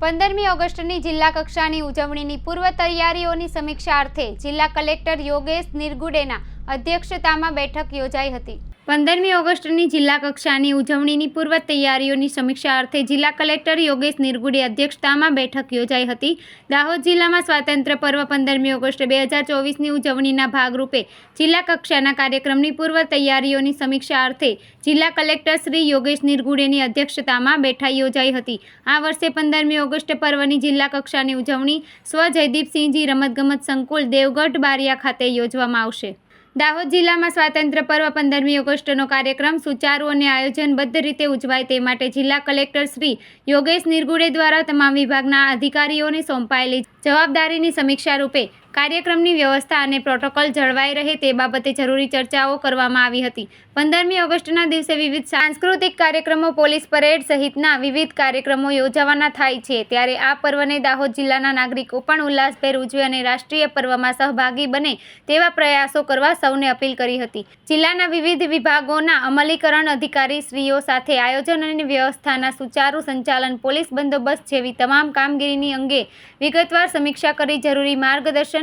પંદરમી ઓગસ્ટની જિલ્લા કક્ષાની ઉજવણીની પૂર્વ તૈયારીઓની સમીક્ષાર્થે જિલ્લા કલેક્ટર યોગેશ નિરગુડેના અધ્યક્ષતામાં બેઠક યોજાઈ હતી. પંદરમી ઓગસ્ટની જિલ્લા કક્ષાની ઉજવણીની પૂર્વ તૈયારીઓની સમીક્ષા અર્થે જિલ્લા કલેક્ટર યોગેશ નિરગુડે અધ્યક્ષતામાં બેઠક યોજાઈ હતી. દાહોદ જિલ્લામાં સ્વાતંત્ર્ય પર્વ પંદરમી ઓગસ્ટ બે હજાર ચોવીસની ઉજવણીના ભાગરૂપે જિલ્લા કક્ષાના કાર્યક્રમની પૂર્વ તૈયારીઓની સમીક્ષા અર્થે જિલ્લા કલેક્ટર શ્રી યોગેશ નિરગુડેની અધ્યક્ષતામાં બેઠક યોજાઈ હતી. આ વર્ષે પંદરમી ઓગસ્ટ પર્વની જિલ્લા કક્ષાની ઉજવણી સ્વ જયદીપસિંહજી રમતગમત સંકુલ દેવગઢ બારિયા ખાતે યોજવામાં આવશે. દાહોદ જિલ્લામાં સ્વાતંત્ર્ય પર્વ પંદરમી ઓગસ્ટનો કાર્યક્રમ સુચારુ અને આયોજનબદ્ધ રીતે ઉજવાય તે માટે જિલ્લા કલેક્ટર શ્રી યોગેશ નિર્ગુડે દ્વારા તમામ વિભાગના અધિકારીઓને સોંપાયેલી જવાબદારીની સમીક્ષા રૂપે કાર્યક્રમની વ્યવસ્થા અને પ્રોટોકોલ જળવાઈ રહે તે બાબતે જરૂરી ચર્ચાઓ કરવામાં આવી હતી. પંદરમી ઓગસ્ટના દિવસે વિવિધ સાંસ્કૃતિક કાર્યક્રમો, પોલીસ પરેડ સહિતના વિવિધ કાર્યક્રમો યોજાવાના થાય છે. ત્યારે આ પર્વને દાહોદ જિલ્લાના નાગરિકો પણ ઉલ્લાસભેર ઉજવે અને રાષ્ટ્રીય પર્વમાં સહભાગી બને તેવા પ્રયાસો કરવા સૌને અપીલ કરી હતી. જિલ્લાના વિવિધ વિભાગોના અમલીકરણ અધિકારી શ્રીઓ સાથે આયોજન અને વ્યવસ્થાના સુચારુ સંચાલન, પોલીસ બંદોબસ્ત જેવી તમામ કામગીરીની અંગે વિગતવાર સમીક્ષા કરી જરૂરી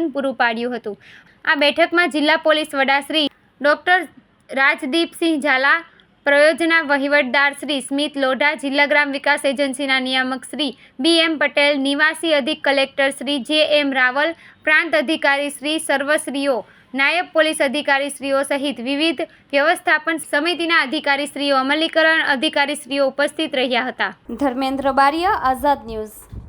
માર્ગદર્શન પૂરું પાડ્યું હતું. આ બેઠકમાં જિલ્લા પોલીસ વડા શ્રી ડૉક્ટર રાજદીપસિંહ ઝાલા, પ્રયોજના વહીવટદાર શ્રી સ્મિત લોઢા, જિલ્લા ગ્રામ વિકાસ એજન્સીના નિયામક શ્રી બી એમ પટેલ, નિવાસી અધિક કલેક્ટર શ્રી જે એમ રાવલ, પ્રાંત અધિકારી શ્રી સર્વશ્રીઓ, નાયબ પોલીસ અધિકારીશ્રીઓ સહિત વિવિધ વ્યવસ્થાપન સમિતિના અધિકારીશ્રીઓ અમલીકરણ અધિકારીશ્રીઓ ઉપસ્થિત રહ્યા હતા. ધર્મેન્દ્ર બારિયા, આઝાદ ન્યૂઝ.